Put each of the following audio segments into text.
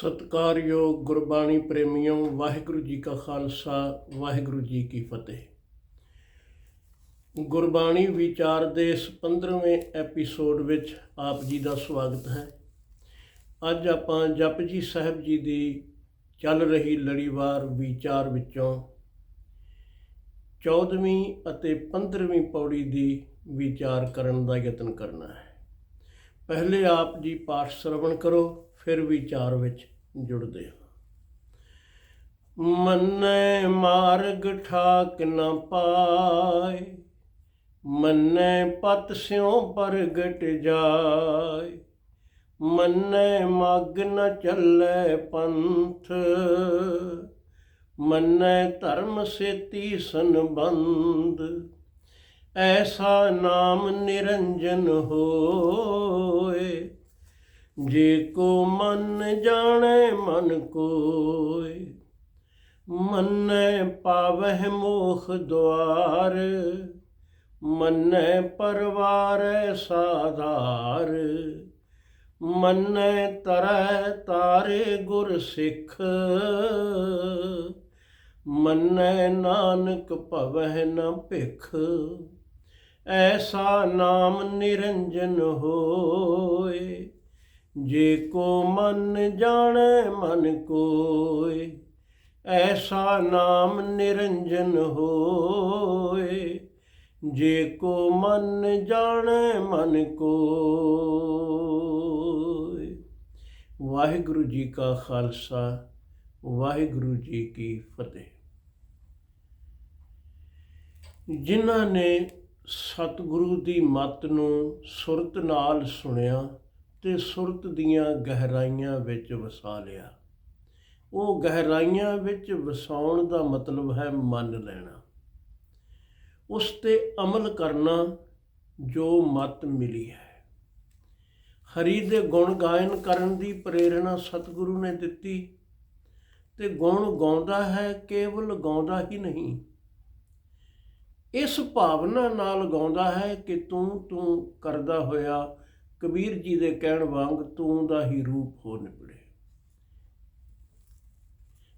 ਸਤਿਕਾਰਯੋਗ ਗੁਰਬਾਣੀ ਪ੍ਰੇਮੀਓ, ਵਾਹਿਗੁਰੂ ਜੀ ਕਾ ਖਾਲਸਾ, ਵਾਹਿਗੁਰੂ ਜੀ ਕੀ ਫਤਿਹ। ਗੁਰਬਾਣੀ ਵਿਚਾਰ ਦੇ ਇਸ 15ਵੇਂ ਐਪੀਸੋਡ ਵਿੱਚ ਆਪ ਜੀ ਦਾ ਸਵਾਗਤ ਹੈ। ਅੱਜ ਆਪਾਂ ਜਪਜੀ ਸਾਹਿਬ ਜੀ ਦੀ ਚੱਲ ਰਹੀ ਲੜੀਵਾਰ ਵਿਚਾਰ ਵਿੱਚੋਂ 14ਵੀਂ ਅਤੇ 15ਵੀਂ ਪੌੜੀ ਦੀ ਵਿਚਾਰ ਕਰਨ ਦਾ ਯਤਨ ਕਰਨਾ ਹੈ। ਪਹਿਲੇ ਆਪ ਜੀ ਪਾਠ ਸ਼ਰਵਣ ਕਰੋ। ਫਿਰ ਵਿਚਾਰ ਵਿੱਚ ਜੁੜਦੇ ਹਾਂ। ਮੰਨੇ ਮਾਰਗ ਠਾਕ ਨਾ ਪਾਏ, ਮੰਨੇ ਪਤ ਸਿਉ ਪ੍ਰਗਟ ਜਾਏ, ਮੰਨੇ ਮਗ ਨ ਚੱਲੇ ਪੰਥ, ਮੰਨੇ ਧਰਮ ਸੇਤੀ ਸੰਬੰਧ, ਐਸਾ ਨਾਮ ਨਿਰੰਜਨ ਹੋਏ। ਜੇ ਕੋ ਮਨ ਜਾਣੇ ਮਨ ਕੋਇ, ਮੰਨੈ ਪਾਵਹਿ ਮੋਖ ਦੁਆਰ, ਮੰਨੈ ਪਰਵਾਰੈ ਸਾਧਾਰ, ਮੰਨੈ ਤਰੈ ਤਾਰੇ ਗੁਰ ਸਿੱਖ, ਮੰਨੈ ਨਾਨਕ ਭਵਹਿ ਨ ਭਿਖ, ਐਸਾ ਨਾਮ ਨਿਰੰਜਨ ਹੋਏ ਜੇ ਕੋ ਮਨ ਜਾਣੈ, ਮਨ ਕੋਏ ਐਸਾ ਨਾਮ ਨਿਰੰਜਨ ਹੋਏ ਜੇ ਕੋ ਮਨ ਜਾਣੈ, ਮਨ ਕੋਏ ਵਾਹਿਗੁਰੂ ਜੀ ਕਾ ਖਾਲਸਾ, ਵਾਹਿਗੁਰੂ ਜੀ ਕੀ ਫਤਿਹ। ਜਿਨ੍ਹਾਂ ਨੇ ਸਤਿਗੁਰੂ ਦੀ ਮੱਤ ਨੂੰ ਸੁਰਤ ਨਾਲ ਸੁਣਿਆ ਤੇ ਸੁਰਤ ਦੀਆਂ ਗਹਿਰਾਈਆਂ ਵਿੱਚ ਵਸਾ ਲਿਆ। ਉਹ ਗਹਿਰਾਈਆਂ ਵਿੱਚ ਵਸਾਉਣ ਦਾ ਮਤਲਬ ਹੈ ਮੰਨ ਲੈਣਾ। ਉਸ ਤੇ ਅਮਲ ਕਰਨਾ ਜੋ ਮਤ ਮਿਲੀ ਹੈ। ਹਰੀ ਦੇ ਗੁਣ ਗਾਇਨ ਕਰਨ ਦੀ ਪ੍ਰੇਰਣਾ ਸਤਿਗੁਰੂ ਨੇ ਦਿੱਤੀ ਤੇ ਗੁਣ ਗਾਉਂਦਾ ਹੈ ਕੇਵਲ ਗਾਉਂਦਾ ਹੀ ਨਹੀਂ। ਇਸ ਭਾਵਨਾ ਨਾਲ ਗਾਉਂਦਾ ਹੈ ਕਿ ਤੂੰ ਤੂੰ ਕਰਦਾ ਹੋਇਆ ਕਬੀਰ ਜੀ ਦੇ ਕਹਿਣ ਵਾਂਗ ਤੂੰ ਦਾ ਹੀ ਰੂਪ ਹੋ ਨਿਬੜੇ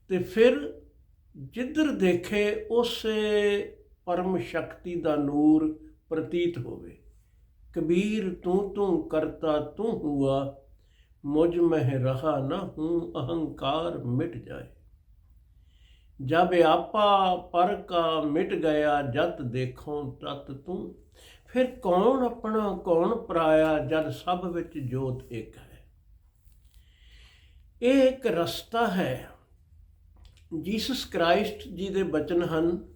ਤੇ ਫਿਰ ਜਿੱਧਰ ਦੇਖੇ ਉਸੇ ਪਰਮ ਸ਼ਕਤੀ ਦਾ ਨੂਰ ਪ੍ਰਤੀਤ ਹੋਵੇ। ਕਬੀਰ, ਤੂੰ ਤੂੰ ਕਰਤਾ, ਤੂੰ ਹੁਆ, ਮੁਝ ਮਹਿ ਰਹਾ ਨਾ ਹੂੰ, ਅਹੰਕਾਰ ਮਿਟ ਜਾਏ। ਜਬ ਆਪਾ ਪਰ ਕਾ ਮਿਟ ਗਿਆ, ਜਤ ਦੇਖੋ ਤਤ ਤੂੰ। ਫਿਰ ਕੌਣ ਆਪਣਾ, ਕੌਣ ਪਰਾਇਆ, ਜਦ ਸਭ ਵਿੱਚ ਜੋਤ ਇੱਕ ਹੈ? ਇਹ ਇੱਕ ਰਸਤਾ ਹੈ। ਜੀਸਸ ਕ੍ਰਾਈਸਟ ਜੀ ਦੇ ਬਚਨ ਹਨ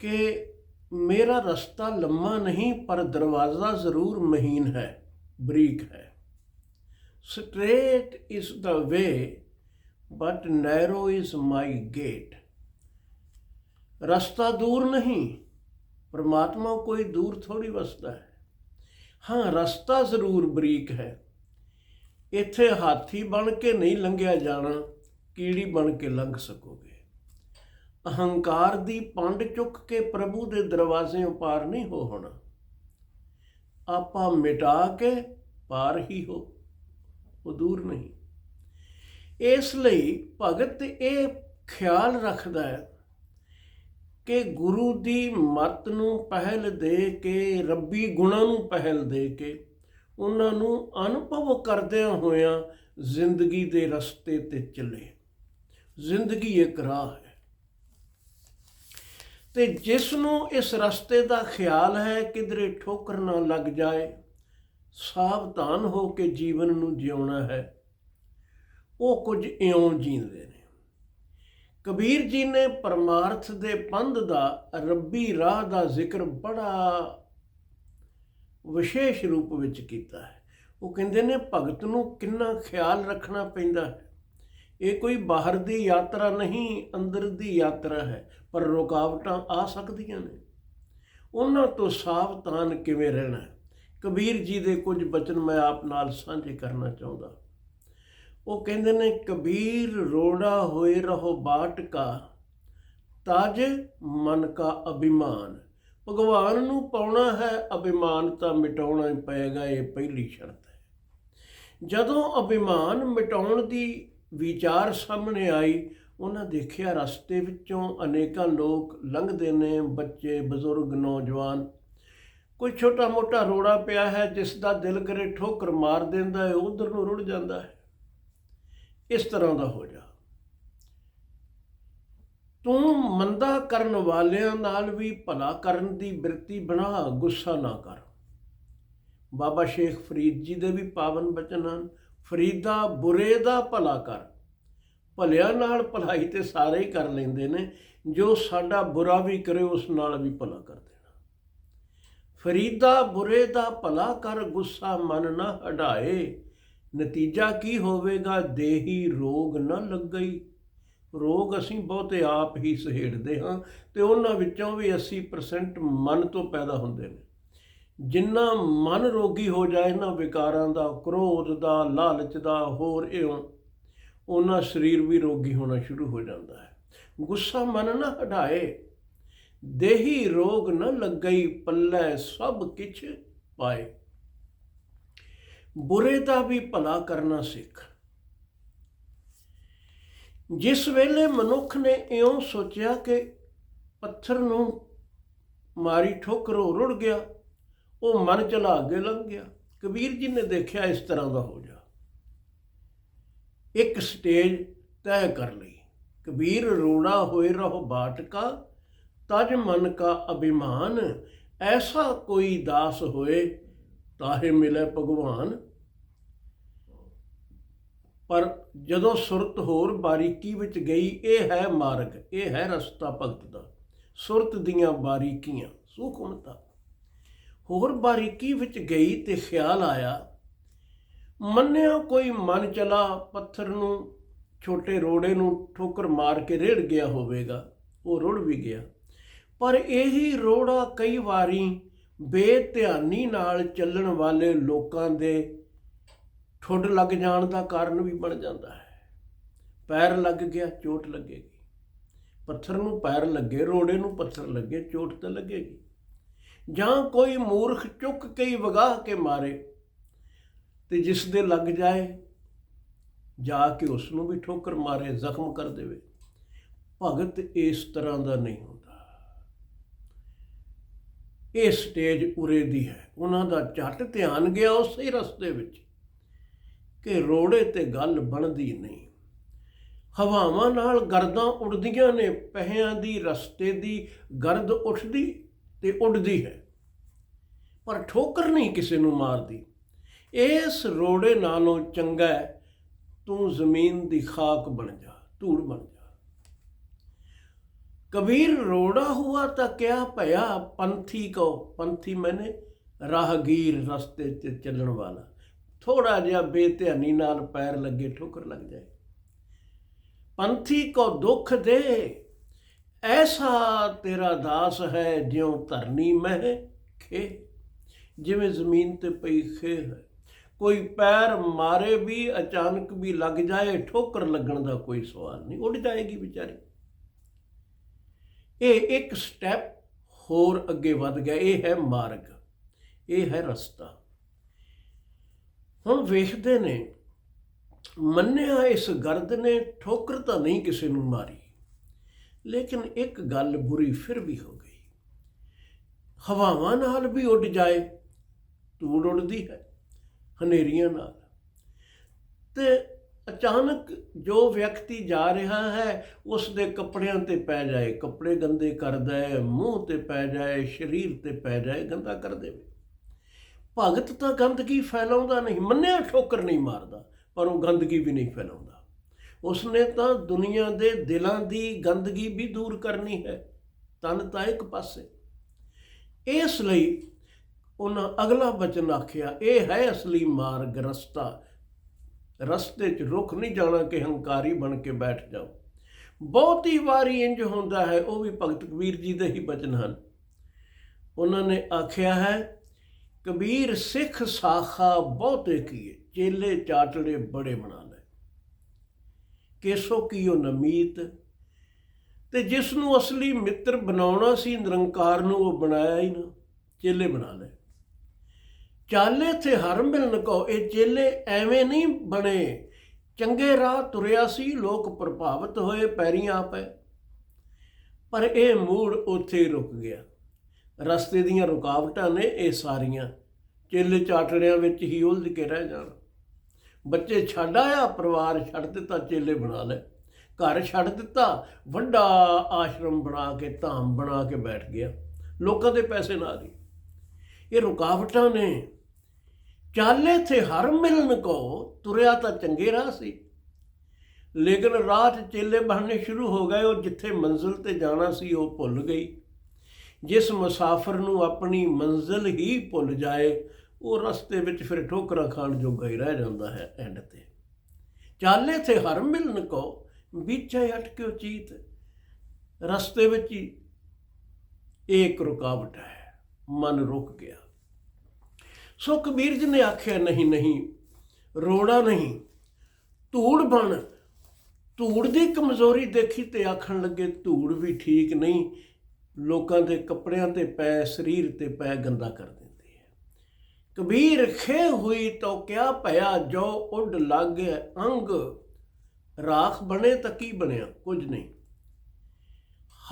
ਕਿ ਮੇਰਾ ਰਸਤਾ ਲੰਮਾ ਨਹੀਂ, ਪਰ ਦਰਵਾਜ਼ਾ ਜ਼ਰੂਰ ਮਹੀਨ ਹੈ, ਬਰੀਕ ਹੈ। Straight is the way but narrow is my gate ਰਸਤਾ ਦੂਰ ਨਹੀਂ ਪਰਮਾਤਮਾ ਕੋਈ ਦੂਰ ਥੋੜੀ ਵਸਦਾ ਹੈ। ਹਾਂ, ਰਸਤਾ ਜ਼ਰੂਰ ਬਰੀਕ ਹੈ। ਇੱਥੇ ਹਾਥੀ ਬਣ ਕੇ ਨਹੀਂ ਲੰਘਿਆ ਜਾਣਾ, ਕੀੜੀ ਬਣ ਕੇ ਲੰਘ ਸਕੋਗੇ। ਅਹੰਕਾਰ ਦੀ ਪੰਡ ਚੁੱਕ ਕੇ ਪ੍ਰਭੂ ਦੇ ਦਰਵਾਜ਼ੇ ਪਾਰ ਨਹੀਂ ਹੋ ਹੋਣਾ। ਆਪਾਂ ਮਿਟਾ ਕੇ ਪਾਰ ਹੀ ਹੋ, ਉਹ ਦੂਰ ਨਹੀਂ। ਇਸ ਲਈ ਭਗਤ ਇਹ ਖਿਆਲ ਰੱਖਦਾ ਹੈ ਕਿ ਗੁਰੂ ਦੀ ਮੱਤ ਨੂੰ ਪਹਿਲ ਦੇ ਕੇ, ਰੱਬੀ ਗੁਣਾਂ ਨੂੰ ਪਹਿਲ ਦੇ ਕੇ, ਉਹਨਾਂ ਨੂੰ ਅਨੁਭਵ ਕਰਦਿਆਂ ਹੋਇਆਂ ਜ਼ਿੰਦਗੀ ਦੇ ਰਸਤੇ ਤੇ ਚੱਲੇ। ਜ਼ਿੰਦਗੀ ਇੱਕ ਰਾਹ ਹੈ। ਤੇ ਜਿਸ ਨੂੰ ਇਸ ਰਸਤੇ ਦਾ ਖਿਆਲ ਹੈ, ਕਿਧਰੇ ਠੋਕਰ ਨਾ ਲੱਗ ਜਾਏ, ਸਾਵਧਾਨ ਹੋ ਕੇ ਜੀਵਨ ਨੂੰ ਜਿਉਣਾ ਹੈ, ਉਹ ਕੁਝ ਇਉਂ ਜੀਂਦੇ ਨੇ। ਕਬੀਰ ਜੀ ਨੇ ਪਰਮਾਰਥ ਦੇ ਪੰਧ ਦਾ, ਰੱਬੀ ਰਾਹ ਦਾ ਜ਼ਿਕਰ ਬੜਾ ਵਿਸ਼ੇਸ਼ ਰੂਪ ਵਿੱਚ ਕੀਤਾ ਹੈ। ਉਹ ਕਹਿੰਦੇ ਨੇ, ਭਗਤ ਨੂੰ ਕਿੰਨਾ ਖਿਆਲ ਰੱਖਣਾ ਪੈਂਦਾ ਹੈ। ਇਹ ਕੋਈ ਬਾਹਰ ਦੀ ਯਾਤਰਾ ਨਹੀਂ, ਅੰਦਰ ਦੀ ਯਾਤਰਾ ਹੈ, ਪਰ ਰੁਕਾਵਟਾਂ ਆ ਸਕਦੀਆਂ ਨੇ। ਉਹਨਾਂ ਤੋਂ ਸਾਵਧਾਨ ਕਿਵੇਂ ਰਹਿਣਾ ਕਬੀਰ ਜੀ ਦੇ ਕੁਝ ਬਚਨ ਮੈਂ ਆਪ ਨਾਲ ਸਾਂਝੇ ਕਰਨਾ ਚਾਹੁੰਦਾ। ਉਹ ਕਹਿੰਦੇ ਨੇ, ਕਬੀਰ ਰੋੜਾ ਹੋਏ ਰਹੋ ਬਾਟ ਕਾ ਤਜ ਮਨ ਕਾ ਅਭਿਮਾਨ। ਭਗਵਾਨ ਨੂੰ ਪਾਉਣਾ ਹੈ ਅਭਿਮਾਨ ਤਾਂ ਮਿਟਾਉਣਾ ਹੀ ਪਏਗਾ, ਇਹ ਪਹਿਲੀ ਸ਼ਰਤ ਹੈ। ਜਦੋਂ ਅਭਿਮਾਨ ਮਿਟਾਉਣ ਦੀ ਵਿਚਾਰ ਸਾਹਮਣੇ ਆਈ, ਉਹਨਾਂ ਦੇਖਿਆ ਰਸਤੇ ਵਿੱਚੋਂ ਅਨੇਕਾਂ ਲੋਕ ਲੰਘਦੇ ਨੇ, ਬੱਚੇ, ਬਜ਼ੁਰਗ, ਨੌਜਵਾਨ। ਕੋਈ ਛੋਟਾ ਮੋਟਾ ਰੋੜਾ ਪਿਆ ਹੈ, ਜਿਸ ਦਾ ਦਿਲ ਕਰੇ ਠੋਕਰ ਮਾਰ ਦਿੰਦਾ ਹੈ, ਉਧਰ ਨੂੰ ਰੁੜ ਜਾਂਦਾ ਹੈ। ਇਸ ਤਰ੍ਹਾਂ ਦਾ ਹੋ ਜਾ। ਤੂੰ ਮੰਦਾ ਕਰਨ ਵਾਲਿਆਂ ਨਾਲ ਵੀ ਭਲਾ ਕਰਨ ਦੀ ਬਿਰਤੀ ਬਣਾ, ਗੁੱਸਾ ਨਾ ਕਰ। ਬਾਬਾ ਸ਼ੇਖ ਫਰੀਦ ਜੀ ਦੇ ਵੀ ਪਾਵਨ ਬਚਨ ਹਨ, ਫਰੀਦਾ ਬੁਰੇ ਦਾ ਭਲਾ ਕਰ। ਭਲਿਆਂ ਨਾਲ ਭਲਾਈ ਤੇ ਸਾਰੇ ਹੀ ਕਰ ਲੈਂਦੇ ਨੇ, ਜੋ ਸਾਡਾ ਬੁਰਾ ਵੀ ਕਰੇ, ਉਸ ਨਾਲ ਵੀ ਭਲਾ ਕਰ ਦੇਣਾ। ਫਰੀਦਾ ਬੁਰੇ ਦਾ ਭਲਾ ਕਰ, ਗੁੱਸਾ ਮਨ ਨਾ ਹਟਾਏ। ਨਤੀਜਾ ਕੀ ਹੋਵੇਗਾ? ਦੇਹੀ ਰੋਗ ਨਾ ਲੱਗਈ। ਰੋਗ ਅਸੀਂ ਬਹੁਤੇ ਆਪ ਹੀ ਸਹੇੜਦੇ ਹਾਂ ਤੇ ਉਹਨਾਂ ਵਿੱਚੋਂ ਵੀ 80% ਮਨ ਤੋਂ ਪੈਦਾ ਹੁੰਦੇ ਨੇ। ਜਿੰਨਾ ਮਨ ਰੋਗੀ ਹੋ ਜਾਏ ਨਾ ਵਿਕਾਰਾਂ ਦਾ, ਕ੍ਰੋਧ ਦਾ, ਲਾਲਚ ਦਾ, ਹੋਰ ਇਉਂ, ਉਹਨਾਂ ਸਰੀਰ ਵੀ ਰੋਗੀ ਹੋਣਾ ਸ਼ੁਰੂ ਹੋ ਜਾਂਦਾ ਹੈ। ਗੁੱਸਾ ਮਨ ਨਾ ਹਟਾਏ। ਦੇਹੀ ਰੋਗ ਨਾ ਲੱਗਈ, ਪੱਲੇ ਸਭ ਕਿਛ ਪਾਏ। ਬੁਰੇ ਦਾ ਵੀ ਭਲਾ ਕਰਨਾ ਸਿੱਖ। ਜਿਸ ਵੇਲੇ ਮਨੁੱਖ ਨੇ ਇਉਂ ਸੋਚਿਆ ਕਿ ਪੱਥਰ ਨੂੰ ਮਾਰੀ ਠੋਕਰ ਉਹ ਰੁੜ ਗਿਆ, ਉਹ ਮਨ ਚਲਾ ਅੱਗੇ ਲੰਘ ਗਿਆ। ਕਬੀਰ ਜੀ ਨੇ ਦੇਖਿਆ ਇਸ ਤਰ੍ਹਾਂ ਦਾ ਹੋ ਜਾ। ਇੱਕ ਸਟੇਜ ਤੈਅ ਕਰ ਲਈ। ਕਬੀਰ, ਰੋਣਾ ਹੋਏ ਰਹੋ ਬਾਟਕਾ, ਤਜ ਮਨ ਕਾ ਅਭਿਮਾਨ, ਐਸਾ ਕੋਈ ਦਾਸ ਹੋਏ ਤਾਹੇ ਮਿਲੇ ਭਗਵਾਨ। ਪਰ ਜਦੋਂ ਸੁਰਤ ਹੋਰ ਬਾਰੀਕੀ ਵਿੱਚ ਗਈ, ਇਹ ਹੈ ਮਾਰਗ, ਇਹ ਹੈ ਰਸਤਾ ਭਗਤ ਦਾ। ਸੁਰਤ ਦੀਆਂ ਬਾਰੀਕੀਆਂ, ਸੂਖਮਤਾ। ਹੋਰ ਬਾਰੀਕੀ ਵਿੱਚ ਗਈ ਤੇ ਖਿਆਲ ਆਇਆ, ਮੰਨਿਆ ਕੋਈ ਮਨ ਚਲਾ ਪੱਥਰ ਨੂੰ, ਛੋਟੇ ਰੋੜੇ ਨੂੰ ਠੋਕਰ ਮਾਰ ਕੇ ਰੇੜ ਗਿਆ ਹੋਵੇਗਾ, ਉਹ ਰੁੜ ਵੀ ਗਿਆ। ਪਰ ਇਹੀ ਰੋੜਾ ਕਈ ਵਾਰੀ ਬੇਧਿਆਨੀ ਨਾਲ ਚੱਲਣ ਵਾਲੇ ਲੋਕਾਂ ਦੇ ਠੁੱਡ ਲੱਗ ਜਾਣ ਦਾ ਕਾਰਨ ਵੀ ਬਣ ਜਾਂਦਾ ਹੈ। ਪੈਰ ਲੱਗ ਗਿਆ, ਚੋਟ ਲੱਗੇਗੀ। ਪੱਥਰ ਨੂੰ ਪੈਰ ਲੱਗੇ, ਰੋੜੇ ਨੂੰ ਪੱਥਰ ਲੱਗੇ, ਚੋਟ ਤਾਂ ਲੱਗੇਗੀ। ਜਾਂ ਕੋਈ ਮੂਰਖ ਚੁੱਕ ਕੇ ਹੀ ਵਗਾਹ ਕੇ ਮਾਰੇ ਤੇ ਜਿਸ ਦੇ ਲੱਗ ਜਾਏ, ਜਾ ਕੇ ਉਸ ਨੂੰ ਵੀ ਠੋਕਰ ਮਾਰੇ, ਜ਼ਖਮ ਕਰ ਦੇਵੇ। ਭਗਤ ਇਸ ਤਰ੍ਹਾਂ ਦਾ ਨਹੀਂ ਹੁੰਦਾ। ਇਹ ਸਟੇਜ ਉਰੇ ਦੀ ਹੈ। ਉਹਨਾਂ ਦਾ ਝਟ ਧਿਆਨ ਗਿਆ ਉਸੇ ਰਸਤੇ ਵਿੱਚ। ਕਿ ਰੋੜੇ ਤੇ ਗੱਲ ਬਣਦੀ ਨਹੀਂ। ਹਵਾਵਾਂ ਨਾਲ ਗਰਦਾਂ ਉੱਡਦੀਆਂ ਨੇ, ਪਹਿਆਂ ਦੀ, ਰਸਤੇ ਦੀ, ਗਰਦ ਉੱਠਦੀ ਤੇ ਉੱਡਦੀ ਹੈ। ਪਰ ਠੋਕਰ ਨਹੀਂ ਕਿਸੇ ਨੂੰ ਮਾਰਦੀ। ਇਸ ਰੋੜੇ ਨਾਲੋਂ ਚੰਗਾ ਤੂੰ ਜ਼ਮੀਨ ਦੀ ਖਾਕ ਬਣ ਜਾ, ਧੂੜ ਬਣ ਜਾ। ਕਬੀਰ ਰੋੜਾ ਹੁਆ ਤਾਂ ਕਿਆ ਭਇਆ, ਪੰਥੀ ਕੋ ਪੰਥੀ ਮੈਨੇ ਰਾਹਗੀਰ ਰਸਤੇ ਤੇ ਚੱਲਣ ਵਾਲਾ। ਥੋੜਾ ਜਿਹਾ ਬੇਧਿਆਨੀ ਨਾਲ ਪੈਰ ਲੱਗੇ ਠੋਕਰ ਲੱਗ ਜਾਏ। ਪੰਥੀ ਕੋ ਦੁੱਖ ਦੇ, ਐਸਾ ਤੇਰਾ ਦਾਸ ਹੈ ਜਿਉ ਧਰਨੀ ਮਹਿ ਖੇ। ਜਿਵੇਂ ਜ਼ਮੀਨ ਤੇ ਪਈ ਖੇ ਹੈ, ਕੋਈ ਪੈਰ ਮਾਰੇ ਵੀ ਅਚਾਨਕ ਵੀ ਲੱਗ ਜਾਏ, ਠੋਕਰ ਲੱਗਣ ਦਾ ਕੋਈ ਸਵਾਲ ਨਹੀਂ, ਉੱਡ ਜਾਏਗੀ ਵਿਚਾਰੀ। ਇਹ ਇੱਕ ਸਟੈਪ ਹੋਰ ਅੱਗੇ ਵੱਧ ਗਿਆ, ਇਹ ਹੈ ਮਾਰਗ, ਇਹ ਹੈ ਰਸਤਾ। ਹੁਣ ਵੇਖਦੇ ਨੇ, ਮੰਨਿਆ ਇਸ ਗਰਦ ਨੇ ਠੋਕਰ ਤਾਂ ਨਹੀਂ ਕਿਸੇ ਨੂੰ ਮਾਰੀ, ਲੇਕਿਨ ਇੱਕ ਗੱਲ ਬੁਰੀ ਫਿਰ ਵੀ ਹੋ ਗਈ। ਹਵਾਵਾਂ ਨਾਲ ਵੀ ਉੱਡ ਜਾਏ, ਧੂੜ ਉੱਡਦੀ ਹੈ, ਹਨੇਰੀਆਂ ਨਾਲ। ਤੇ ਅਚਾਨਕ ਜੋ ਵਿਅਕਤੀ ਜਾ ਰਿਹਾ ਹੈ ਉਸ ਦੇ ਕੱਪੜਿਆਂ ਤੇ ਪੈ ਜਾਏ, ਕੱਪੜੇ ਗੰਦੇ ਕਰਦਾ ਹੈ, ਮੂੰਹ ਤੇ ਪੈ ਜਾਏ, ਸਰੀਰ ਤੇ ਪੈ ਜਾਏ, ਗੰਦਾ ਕਰ ਦੇਵੇ। ਭਗਤ ਤਾਂ ਗੰਦਗੀ ਫੈਲਾਉਂਦਾ ਨਹੀਂ, ਮੰਨਿਆ ਠੋਕਰ ਨਹੀਂ ਮਾਰਦਾ, ਪਰ ਉਹ ਗੰਦਗੀ ਵੀ ਨਹੀਂ ਫੈਲਾਉਂਦਾ। ਉਸਨੇ ਤਾਂ ਦੁਨੀਆ ਦੇ ਦਿਲਾਂ ਦੀ ਗੰਦਗੀ ਵੀ ਦੂਰ ਕਰਨੀ ਹੈ, ਤਨ ਤਾਂ ਇੱਕ ਪਾਸੇ। ਇਸ ਲਈ ਉਹਨਾਂ ਅਗਲਾ ਬਚਨ ਆਖਿਆ, ਇਹ ਹੈ ਅਸਲੀ ਮਾਰਗ ਰਸਤਾ। ਰਸਤੇ 'ਚ ਰੁਕ ਨਹੀਂ ਜਾਣਾ ਕਿ ਹੰਕਾਰੀ ਬਣ ਕੇ ਬੈਠ ਜਾਓ। ਬਹੁਤੀ ਵਾਰੀ ਇੰਜ ਹੁੰਦਾ ਹੈ, ਉਹ ਵੀ ਭਗਤ ਕਬੀਰ ਜੀ ਦੇ ਹੀ ਬਚਨ ਹਨ। ਉਹਨਾਂ ਨੇ ਆਖਿਆ ਹੈ ਕਬੀਰ ਸਿੱਖ ਸਾਖਾ ਬਹੁਤੇ ਕੀਏ, ਚੇਲੇ ਚਾਟੜੇ ਬੜੇ ਬਣਾ ਲੈ। ਕੇਸੋ ਕੀਓ ਨਮੀਤ ਤੇ ਜਿਸ ਨੂੰ ਅਸਲੀ ਮਿੱਤਰ ਬਣਾਉਣਾ ਸੀ, ਨਿਰੰਕਾਰ ਨੂੰ ਉਹ ਬਣਾਇਆ ਹੀ ਨਾ, ਚੇਲੇ ਬਣਾ ਲੈ। ਚਾਲੇ ਤੇ ਹਰ ਮਿਲਨ ਕੋ ਇਹ ਚੇਲੇ ਐਵੇਂ ਨਹੀਂ ਬਣੇ। ਚੰਗੇ ਰਾਹ ਤੁਰਿਆ ਸੀ, ਲੋਕ ਪ੍ਰਭਾਵਿਤ ਹੋਏ, ਪੈਰੀਂ ਆਪੇ ਪਰ ਇਹ ਮੂੜ ਉੱਥੇ ਰੁਕ ਗਿਆ। ਰਸਤੇ ਦੀਆਂ ਰੁਕਾਵਟਾਂ ਨੇ ਇਹ ਸਾਰੀਆਂ। ਚੇਲੇ ਚਾਟੜਿਆਂ ਵਿੱਚ ਹੀ ਉਲਝ ਕੇ ਰਹਿ ਜਾਣ। ਬੱਚੇ ਛੱਡ ਆਇਆ, ਪਰਿਵਾਰ ਛੱਡ ਦਿੱਤਾ, ਚੇਲੇ ਬਣਾ ਲੈ ਘਰ ਛੱਡ ਦਿੱਤਾ, ਵੱਡਾ ਆਸ਼ਰਮ ਬਣਾ ਕੇ, ਧਾਮ ਬਣਾ ਕੇ ਬੈਠ ਗਿਆ। ਲੋਕਾਂ ਦੇ ਪੈਸੇ ਨਾ ਹੀ ਇਹ ਰੁਕਾਵਟਾਂ ਨੇ। ਚਾਲੇ ਤੇ ਹਰ ਮਿਲਨ ਕੋ, ਤੁਰਿਆ ਤਾਂ ਚੰਗੇ ਰਾਹ ਸੀ। ਲੇਕਿਨ ਰਾਹ 'ਚ ਚੇਲੇ ਬਣਨੇ ਸ਼ੁਰੂ ਹੋ ਗਏ, ਉਹ ਜਿੱਥੇ ਮੰਜ਼ਿਲ ਤੇ ਜਾਣਾ ਸੀ, ਉਹ ਭੁੱਲ ਗਈ। ਜਿਸ ਮੁਸਾਫਰ ਨੂੰ ਆਪਣੀ ਮੰਜ਼ਿਲ ਹੀ ਭੁੱਲ ਜਾਏ, ਉਹ ਰਸਤੇ ਵਿੱਚ ਫਿਰ ਠੋਕਰਾਂ ਖਾਣ ਜੋਗਾ ਹੀ ਰਹਿ ਜਾਂਦਾ ਹੈ ਐਂਡ ਤੇ। ਚਾਲੇ ਤੇ ਹਰ ਮਿਲਨ ਕੋ ਵਿਚੇ ਅਟਕਿਓ ਚੀਤ? ਰਸਤੇ ਵਿੱਚ ਹੀ ਇੱਕ ਰੁਕਾਵਟ ਹੈ, ਮਨ ਰੁਕ ਗਿਆ। ਸੋ ਕਬੀਰ ਜੀ ਨੇ ਆਖਿਆ, ਨਹੀਂ ਨਹੀਂ, ਰੋੜਾ ਨਹੀਂ, ਧੂੜ ਬਣ। ਧੂੜ ਦੀ ਕਮਜ਼ੋਰੀ ਦੇਖੀ ਤੇ ਆਖਣ ਲੱਗੇ, ਧੂੜ ਵੀ ਠੀਕ ਨਹੀਂ ਲੋਕਾਂ ਦੇ ਕੱਪੜਿਆਂ ਤੇ ਪੈ, ਸਰੀਰ ਤੇ ਪੈ ਗੰਦਾ ਕਰ ਦਿੰਦੀ ਹੈ। ਕਬੀਰ ਖੇ ਹੋਈ ਤੋ ਕਿਆ ਭਇਆ, ਜੋ ਉੱਡ ਲੱਗੇ ਅੰਗ। ਰਾਖ ਬਣੇ ਤਾਂ ਕੀ ਬਣਿਆ? ਕੁਝ ਨਹੀਂ।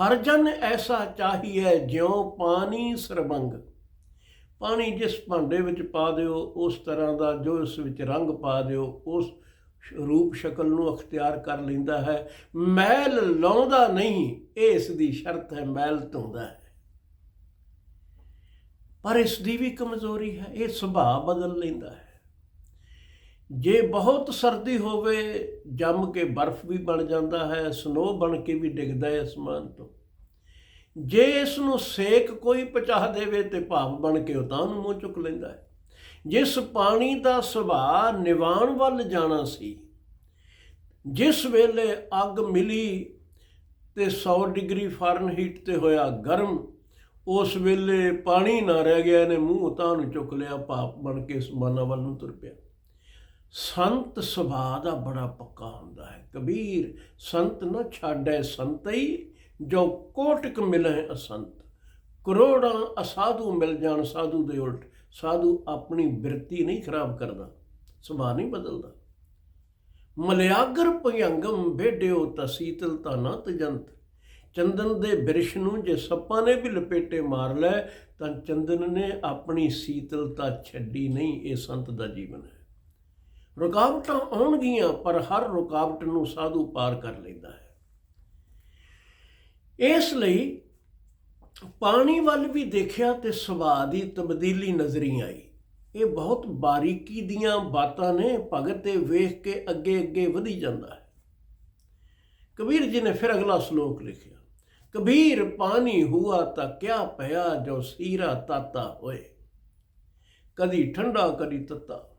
ਹਰ ਜਨ ਐਸਾ ਚਾਹੀਏ ਜਿਉ ਪਾਣੀ ਸਰਬੰਗ। ਪਾਣੀ ਜਿਸ ਭਾਂਡੇ ਵਿੱਚ ਪਾ ਦਿਓ, ਉਸ ਤਰ੍ਹਾਂ ਦਾ ਜੋ ਇਸ ਵਿੱਚ ਰੰਗ ਪਾ ਦਿਓ, ਉਸ ਰੂਪ ਸ਼ਕਲ ਨੂੰ ਅਖਤਿਆਰ ਕਰ ਲੈਂਦਾ ਹੈ। ਮਹਿਲ ਲਾਉਂਦਾ ਨਹੀਂ ਇਹ ਇਸ ਦੀ ਸ਼ਰਤ ਹੈ ਮਹਿਲ ਧੋਂਦਾ ਹੈ। ਪਰ ਇਸ ਦੀ ਵੀ ਕਮਜ਼ੋਰੀ ਹੈ, ਇਹ ਸੁਭਾਅ ਬਦਲ ਲੈਂਦਾ ਹੈ। ਜੇ ਬਹੁਤ ਸਰਦੀ ਹੋਵੇ, ਜੰਮ ਕੇ ਬਰਫ਼ ਵੀ ਬਣ ਜਾਂਦਾ ਹੈ ਸਨੋ ਬਣ ਕੇ ਵੀ ਡਿੱਗਦਾ ਹੈ ਅਸਮਾਨ ਤੋਂ। ਜੇ ਇਸ ਨੂੰ ਸੇਕ ਕੋਈ ਪਚਾ ਦੇਵੇ ਤੇ ਭਾਵ ਬਣ ਕੇ ਉਹ ਤਾਂ ਉਹਨੂੰ ਮੂੰਹ ਚੁੱਕ ਲੈਂਦਾ ਹੈ। ਜਿਸ ਪਾਣੀ ਦਾ ਸੁਭਾਅ ਨਿਵਾਣ ਵੱਲ ਜਾਣਾ ਸੀ, ਜਿਸ ਵੇਲੇ ਅੱਗ ਮਿਲੀ ਤੇ 100 ਡਿਗਰੀ ਫਾਰਨਹੀਟ ਤੇ ਹੋਇਆ ਗਰਮ, ਉਸ ਵੇਲੇ ਪਾਣੀ ਨਾ ਰਹਿ ਗਿਆ, ਇਹਨੇ ਮੂੰਹ ਤਾਂ ਨੂੰ ਚੁੱਕ ਲਿਆ ਭਾਪ ਬਣ ਕੇ ਸਮਾਨਾ ਵੱਲ ਨੂੰ ਤੁਰ ਪਿਆ। ਸੰਤ ਸੁਭਾਅ ਦਾ ਬੜਾ ਪੱਕਾ ਹੁੰਦਾ ਹੈ, ਕਬੀਰ ਸੰਤ ਨਾ ਛਾੜੈ ਸੰਤਈ, ਜੋ ਕੋਟਿਕ ਮਿਲੇ ਅਸੰਤ। ਕਰੋੜਾਂ ਅਸਾਧੂ ਮਿਲ ਜਾਣ, ਸਾਧੂ ਦੇ ਉਲਟ। ਸਾਧੂ ਆਪਣੀ ਬਿਰਤੀ ਨਹੀਂ ਖਰਾਬ ਕਰਦਾ, ਸੁਭਾਅ ਨਹੀਂ ਬਦਲਦਾ। ਮਲਿਆਗਰ ਭਯੰਗਮ ਬੇਡਿਓ ਤਸੀਤਲ ਤਾਂ ਨਾ ਤਜੰਤ। ਚੰਦਨ ਦੇ ਬਿਰਸ਼ ਨੂੰ ਜੇ ਸੱਪਾਂ ਨੇ ਵੀ ਲਪੇਟੇ ਮਾਰ ਲੈ, ਤਾਂ ਚੰਦਨ ਨੇ ਆਪਣੀ ਸੀਤਲਤਾ ਛੱਡੀ ਨਹੀਂ, ਇਹ ਸੰਤ ਦਾ ਜੀਵਨ ਹੈ। ਰੁਕਾਵਟਾਂ ਆਉਣਗੀਆਂ, ਪਰ ਹਰ ਰੁਕਾਵਟ ਨੂੰ ਸਾਧੂ ਪਾਰ ਕਰ ਲੈਂਦਾ ਹੈ। ਇਸ ਲਈ ਪਾਣੀ ਵੱਲ ਵੀ ਦੇਖਿਆ ਤੇ ਸੁਭਾਅ ਦੀ ਤਬਦੀਲੀ ਨਜ਼ਰੀ ਆਈ। ਇਹ ਬਹੁਤ ਬਾਰੀਕੀ ਦੀਆਂ ਬਾਤਾਂ ਨੇ ਭਗਤ ਤੇ ਵੇਖ ਕੇ ਅੱਗੇ ਅੱਗੇ ਵਧੀ ਜਾਂਦਾ ਹੈ। ਕਬੀਰ ਜੀ ਨੇ ਫਿਰ ਅਗਲਾ ਸ਼ਲੋਕ ਲਿਖਿਆ, ਕਬੀਰ ਪਾਣੀ ਹੁਆ ਤਾਂ ਕਿਆ ਪਿਆ ਜੋ ਸੀਰਾ ਤਾਤਾ ਹੋਏ। ਕਦੀ ਠੰਡਾ, ਕਦੀ ਤੱਤਾ।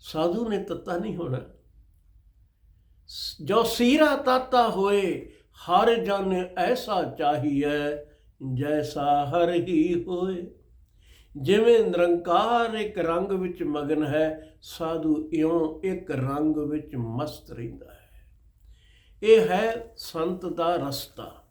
ਸਾਧੂ ਨੇ ਤੱਤਾ ਨਹੀਂ ਹੋਣਾ। ਜੋ ਸੀਰਾ ਤਾਤਾ ਹੋਏ ਹਰ ਜਨ ਐਸਾ ਚਾਹੀਏ ਜੈਸਾ ਹਰ ਹੀ ਹੋਏ। ਜਿਵੇਂ ਨਿਰੰਕਾਰ ਇੱਕ ਰੰਗ ਵਿੱਚ ਮਗਨ ਹੈ, ਸਾਧੂ ਇਉਂ ਇੱਕ ਰੰਗ ਵਿੱਚ ਮਸਤ ਰਹਿੰਦਾ ਹੈ। ਇਹ ਹੈ ਸੰਤ ਦਾ ਰਸਤਾ।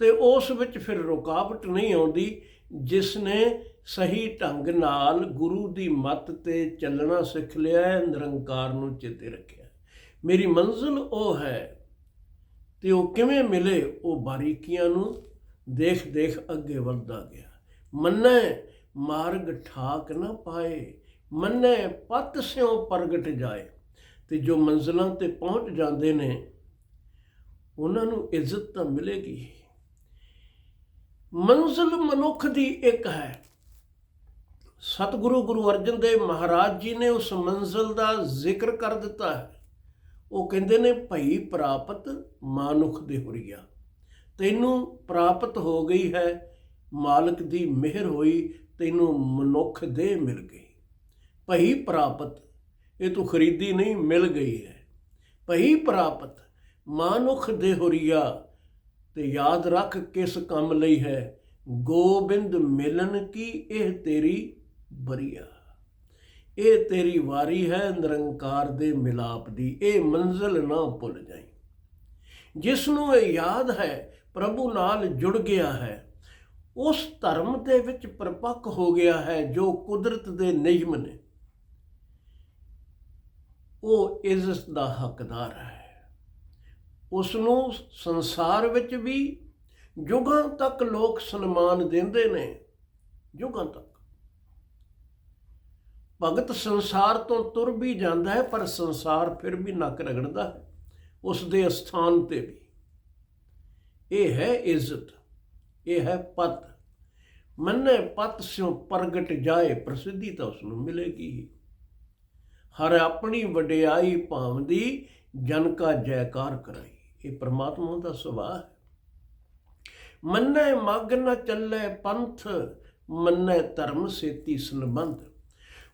ਤੇ ਉਸ ਵਿੱਚ ਫਿਰ ਰੁਕਾਵਟ ਨਹੀਂ ਆਉਂਦੀ, ਜਿਸ ਨੇ ਸਹੀ ਢੰਗ ਨਾਲ ਗੁਰੂ ਦੀ ਮੱਤ ਤੇ ਚੱਲਣਾ ਸਿੱਖ ਲਿਆ ਹੈ ਨਿਰੰਕਾਰ ਨੂੰ ਚੇਤੇ ਰੱਖਿਆ। ਮੇਰੀ ਮੰਜ਼ਿਲ ਉਹ ਹੈ ਤੇ ਉਹ ਕਿਵੇਂ ਮਿਲੇ, ਉਹ ਬਾਰੀਕੀਆਂ ਨੂੰ ਦੇਖ ਦੇਖ ਅੱਗੇ ਵੱਧਦਾ ਗਿਆ। ਮੰਨੈ ਮਾਰਗ ਠਾਕ ਨਾ ਪਾਏ, ਮੰਨੈ ਪਤ ਸਿਉ ਪ੍ਰਗਟ ਜਾਏ। ਤੇ ਜੋ ਮੰਜ਼ਲਾਂ ਤੇ ਪਹੁੰਚ ਜਾਂਦੇ ਨੇ, ਉਹਨਾਂ ਨੂੰ ਇੱਜ਼ਤ ਤਾਂ ਮਿਲੇਗੀ। ਮੰਜ਼ਿਲ ਮਨੁੱਖ ਦੀ ਇੱਕ ਹੈ। ਸਤਿਗੁਰੂ ਗੁਰੂ ਅਰਜਨ ਦੇਵ ਮਹਾਰਾਜ ਜੀ ਨੇ ਉਸ ਮੰਜ਼ਿਲ ਦਾ ਜ਼ਿਕਰ ਕਰ ਦਿੱਤਾ ਹੈ। ਉਹ ਕਹਿੰਦੇ ਨੇ ਭਈ ਪ੍ਰਾਪਤ ਮਾਨੁਖ ਦੇ ਹੁਰੀਆ ਤੈਨੂੰ ਪ੍ਰਾਪਤ ਹੋ ਗਈ ਹੈ, ਮਾਲਕ ਦੀ ਮਿਹਰ ਹੋਈ, ਤੈਨੂੰ ਮਨੁੱਖ ਦੇ ਮਿਲ ਗਈ। ਭਈ ਪ੍ਰਾਪਤ, ਇਹ ਤੂੰ ਖਰੀਦੀ ਨਹੀਂ, ਮਿਲ ਗਈ ਹੈ। ਭਈ ਪ੍ਰਾਪਤ, ਮਾਨੁਖ ਦੇ ਹੁਰੀਆ ਤੇ ਯਾਦ ਰੱਖ ਕਿਸ ਕੰਮ ਲਈ ਹੈ, ਗੋਬਿੰਦ ਮਿਲਨ ਕੀ ਇਹ ਤੇਰੀ ਬਰੀਆ ਇਹ ਤੇਰੀ ਵਾਰੀ ਹੈ ਨਿਰੰਕਾਰ ਦੇ ਮਿਲਾਪ ਦੀ, ਇਹ ਮੰਜ਼ਲ ਨਾ ਭੁੱਲ ਜਾਈ। ਜਿਸ ਨੂੰ ਇਹ ਯਾਦ ਹੈ, ਪ੍ਰਭੂ ਨਾਲ ਜੁੜ ਗਿਆ ਹੈ। ਉਸ ਧਰਮ ਦੇ ਵਿੱਚ ਪਰਪੱਕ ਹੋ ਗਿਆ ਹੈ ਜੋ ਕੁਦਰਤ ਦੇ ਨਿਯਮ ਨੇ। ਉਹ ਇੱਜ਼ਤ ਦਾ ਹੱਕਦਾਰ ਹੈ। ਉਸ ਨੂੰ ਸੰਸਾਰ ਵਿੱਚ ਵੀ ਯੁਗਾਂ ਤੱਕ ਲੋਕ ਸਨਮਾਨ ਦਿੰਦੇ ਨੇ। ਯੁਗਾਂ ਤੱਕ। ਭਗਤ ਸੰਸਾਰ ਤੋਂ ਤੁਰ ਵੀ ਜਾਂਦਾ ਹੈ, ਪਰ ਸੰਸਾਰ ਫਿਰ ਵੀ ਨੱਕ ਰਗੜਦਾ ਹੈ, ਉਸ ਦੇ ਸਥਾਨ ਤੇ ਵੀ। ਇਹ ਹੈ ਇੱਜ਼ਤ, ਇਹ ਹੈ ਪਤ। ਮੰਨੇ ਪਤ ਸਿਉ ਪ੍ਰਗਟ ਜਾਏ, ਪ੍ਰਸਿੱਧੀ ਤਾਂ ਉਸ ਨੂੰ ਮਿਲੇਗੀ ਹੀ। ਹਰ ਆਪਣੀ ਵਡਿਆਈ ਭਾਵਦੀ, ਜਨ ਕਾ ਜੈਕਾਰ ਕਰਾਈ। ਇਹ ਪ੍ਰਮਾਤਮਾ ਦਾ ਸੁਭਾਅ ਹੈ। ਮੰਨੇ ਮਗ ਨ ਚੱਲੇ ਪੰਥ, ਮੰਨੇ ਧਰਮ ਸੇਤੀ ਸੰਬੰਧ।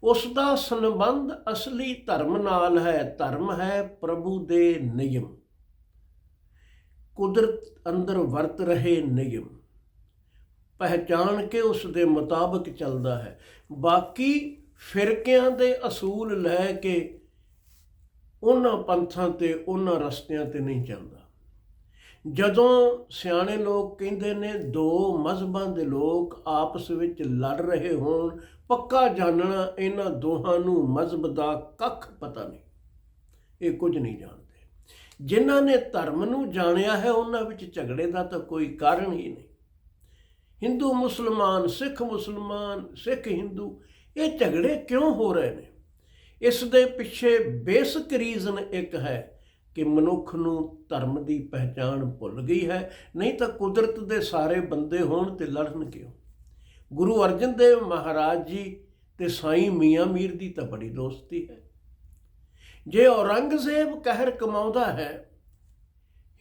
ਉਸ ਦਾ ਸੰਬੰਧ ਅਸਲੀ ਧਰਮ ਨਾਲ ਹੈ, ਧਰਮ ਹੈ ਪ੍ਰਭੂ ਦੇ ਨਿਯਮ। ਕੁਦਰਤ ਅੰਦਰ ਵਰਤ ਰਹੇ ਨਿਯਮ। ਪਹਿਚਾਨ ਕੇ ਉਸ ਦੇ ਮੁਤਾਬਕ ਚੱਲਦਾ ਹੈ। ਬਾਕੀ ਫਿਰਕਿਆਂ ਦੇ ਅਸੂਲ ਲੈ ਕੇ ਉਹਨਾਂ ਪੰਥਾਂ ਤੇ, ਉਹਨਾਂ ਰਸਤਿਆਂ ਤੇ ਨਹੀਂ ਚੱਲਦਾ। ਜਦੋਂ ਸਿਆਣੇ ਲੋਕ ਕਹਿੰਦੇ ਨੇ, ਦੋ ਮਜ਼ਹਬਾਂ ਦੇ ਲੋਕ ਆਪਸ ਵਿੱਚ ਲੜ ਰਹੇ ਹੋਣ, ਪੱਕਾ ਜਾਣਨਾ ਇਹਨਾਂ ਦੋਹਾਂ ਨੂੰ ਮਜ਼ਹਬ ਦਾ ਕੱਖ ਪਤਾ ਨਹੀਂ। ਇਹ ਕੁਝ ਨਹੀਂ ਜਾਣਦੇ। ਜਿਨ੍ਹਾਂ ਨੇ ਧਰਮ ਨੂੰ ਜਾਣਿਆ ਹੈ, ਉਹਨਾਂ ਵਿੱਚ ਝਗੜੇ ਦਾ ਤਾਂ ਕੋਈ ਕਾਰਨ ਹੀ ਨਹੀਂ। ਹਿੰਦੂ, ਮੁਸਲਮਾਨ, ਸਿੱਖ ਮੁਸਲਮਾਨ, ਸਿੱਖ ਹਿੰਦੂ, ਇਹ ਝਗੜੇ ਕਿਉਂ ਹੋ ਰਹੇ ਨੇ? ਇਸ ਦੇ ਪਿੱਛੇ ਬੇਸਿਕ ਰੀਜ਼ਨ ਇੱਕ ਹੈ ਕਿ ਮਨੁੱਖ ਨੂੰ ਧਰਮ ਦੀ ਪਹਿਚਾਣ ਭੁੱਲ ਗਈ ਹੈ, ਨਹੀਂ ਤਾਂ ਕੁਦਰਤ ਦੇ ਸਾਰੇ ਬੰਦੇ ਹੋਣ ਤੇ ਲੜਨ ਕਿਉਂ? ਗੁਰੂ ਅਰਜਨ ਦੇਵ ਮਹਾਰਾਜ ਜੀ ਤੇ ਸਾਈਂ ਮੀਆਂ ਮੀਰ ਦੀ ਤਾਂ ਬੜੀ ਦੋਸਤੀ ਹੈ। ਜੇ ਔਰੰਗਜ਼ੇਬ ਕਹਿਰ ਕਮਾਉਂਦਾ ਹੈ,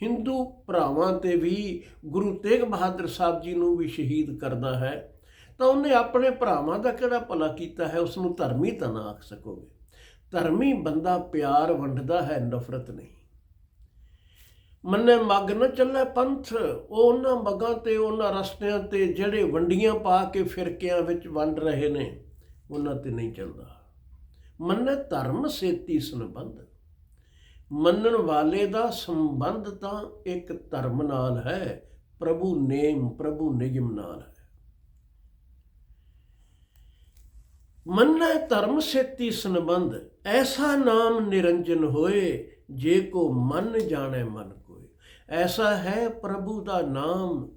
ਹਿੰਦੂ ਭਰਾਵਾਂ ਤੇ ਵੀ, ਗੁਰੂ ਤੇਗ ਬਹਾਦਰ ਸਾਹਿਬ ਜੀ ਨੂੰ ਵੀ ਸ਼ਹੀਦ ਕਰਦਾ ਹੈ, ਤਾਂ ਉਹਨੇ ਆਪਣੇ ਭਰਾਵਾਂ ਦਾ ਕਿਹੜਾ ਭਲਾ ਕੀਤਾ ਹੈ ਉਸ ਨੂੰ ਧਰਮੀ ਤਾਂ ਨਾ ਆਖ ਸਕੋਗੇ? ਧਰਮੀ ਬੰਦਾ ਪਿਆਰ ਵੰਡਦਾ ਹੈ, ਨਫ਼ਰਤ ਨਹੀਂ। ਮੰਨੇ ਮੱਗ ਨਾ ਚੱਲੇ ਪੰਥ, ਉਹ ਉਹਨਾਂ ਮੱਗਾਂ ਤੇ, ਉਹਨਾਂ ਰਸਤਿਆਂ ਤੇ ਜਿਹੜੇ ਵੰਡੀਆਂ ਪਾ ਕੇ ਫਿਰਕਿਆਂ ਵਿੱਚ ਵੰਡ ਰਹੇ ਨੇ, ਉਹਨਾਂ ਤੇ ਨਹੀਂ ਚੱਲਦਾ। ਮੰਨੇ ਧਰਮ ਸੇਤੀ ਸੰਬੰਧ। ਮੰਨਣ ਵਾਲੇ ਦਾ ਸੰਬੰਧ ਤਾਂ ਇੱਕ ਧਰਮ ਨਾਲ ਹੈ, ਪ੍ਰਭੂ ਨੇਮ, ਪ੍ਰਭੂ ਨਿਯਮ ਨਾਲ ਹੈ। ਮੰਨੈ ਧਰਮ ਸੇਤੀ ਸੰਬੰਧ, ਐਸਾ ਨਾਮ ਨਿਰੰਜਨ ਹੋਏ, ਜੇ ਕੋ ਮੰਨ ਜਾਣੈ ਮਨ ਐਸਾ ਹੈ ਪ੍ਰਭੂ ਦਾ ਨਾਮ।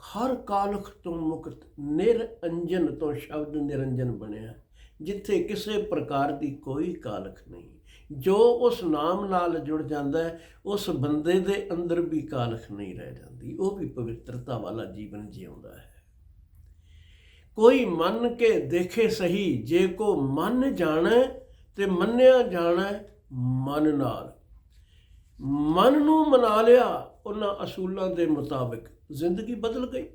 ਹਰ ਕਾਲਖ ਤੋਂ ਮੁਕਤ ਨਿਰੰਜਨ ਤੋਂ ਸ਼ਬਦ ਨਿਰੰਜਨ ਬਣਿਆ। ਜਿੱਥੇ ਕਿਸੇ ਪ੍ਰਕਾਰ ਦੀ ਕੋਈ ਕਾਲਖ ਨਹੀਂ। ਜੋ ਉਸ ਨਾਮ ਨਾਲ ਜੁੜ ਜਾਂਦਾ ਹੈ, ਉਸ ਬੰਦੇ ਦੇ ਅੰਦਰ ਵੀ ਕਾਲਖ ਨਹੀਂ ਰਹਿ ਜਾਂਦੀ। ਉਹ ਵੀ ਪਵਿੱਤਰਤਾ ਵਾਲਾ ਜੀਵਨ ਜਿਉਂਦਾ ਹੈ। ਕੋਈ ਮੰਨ ਕੇ ਦੇਖੇ ਸਹੀ, ਜੇ ਕੋ ਮੰਨ ਜਾਣੈ ਤੇ ਮੰਨਿਆ ਜਾਣੈ ਮਨ ਨਾਲ। ਮਨ ਨੂੰ ਮਨਾ ਲਿਆ, ਉਹਨਾਂ ਅਸੂਲਾਂ ਦੇ ਮੁਤਾਬਕ ਜ਼ਿੰਦਗੀ ਬਦਲ ਗਈ।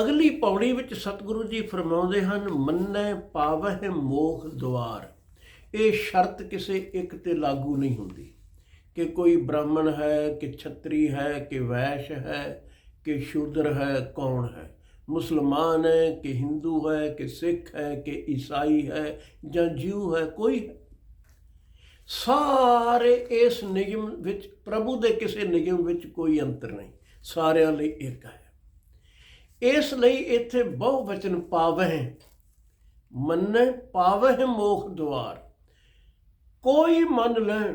ਅਗਲੀ ਪੌੜੀ ਵਿੱਚ ਸਤਿਗੁਰੂ ਜੀ ਫਰਮਾਉਂਦੇ ਹਨ, ਮੰਨੈ ਪਾਵਹਿ ਮੋਖ ਦੁਆਰ। ਇਹ ਸ਼ਰਤ ਕਿਸੇ ਇੱਕ ਤੇ ਲਾਗੂ ਨਹੀਂ ਹੁੰਦੀ ਕਿ ਕੋਈ ਬ੍ਰਾਹਮਣ ਹੈ, ਕਿ ਛਤਰੀ ਹੈ, ਕਿ ਵੈਸ਼ ਹੈ, ਕਿ ਸ਼ੂਦਰ ਹੈ, ਕੌਣ ਹੈ। ਮੁਸਲਮਾਨ ਹੈ, ਕਿ ਹਿੰਦੂ ਹੈ, ਕਿ ਸਿੱਖ ਹੈ, ਕਿ ਈਸਾਈ ਹੈ ਜਾਂ ਜਿਉ ਹੈ, ਕੋਈ ਹੈ। ਸਾਰੇ ਇਸ ਨਿਯਮ ਵਿੱਚ, ਪ੍ਰਭੂ ਦੇ ਕਿਸੇ ਨਿਯਮ ਵਿੱਚ ਕੋਈ ਅੰਤਰ ਨਹੀਂ। ਸਾਰਿਆਂ ਲਈ ਇੱਕ ਹੈ। ਇਸ ਲਈ ਇੱਥੇ ਬਹੁ ਵਚਨ ਪਾਵਹਿ, ਮੰਨੇ ਪਾਵਹਿ ਮੋਖ ਦੁਆਰ ਕੋਈ ਮੰਨ ਲੈਣ,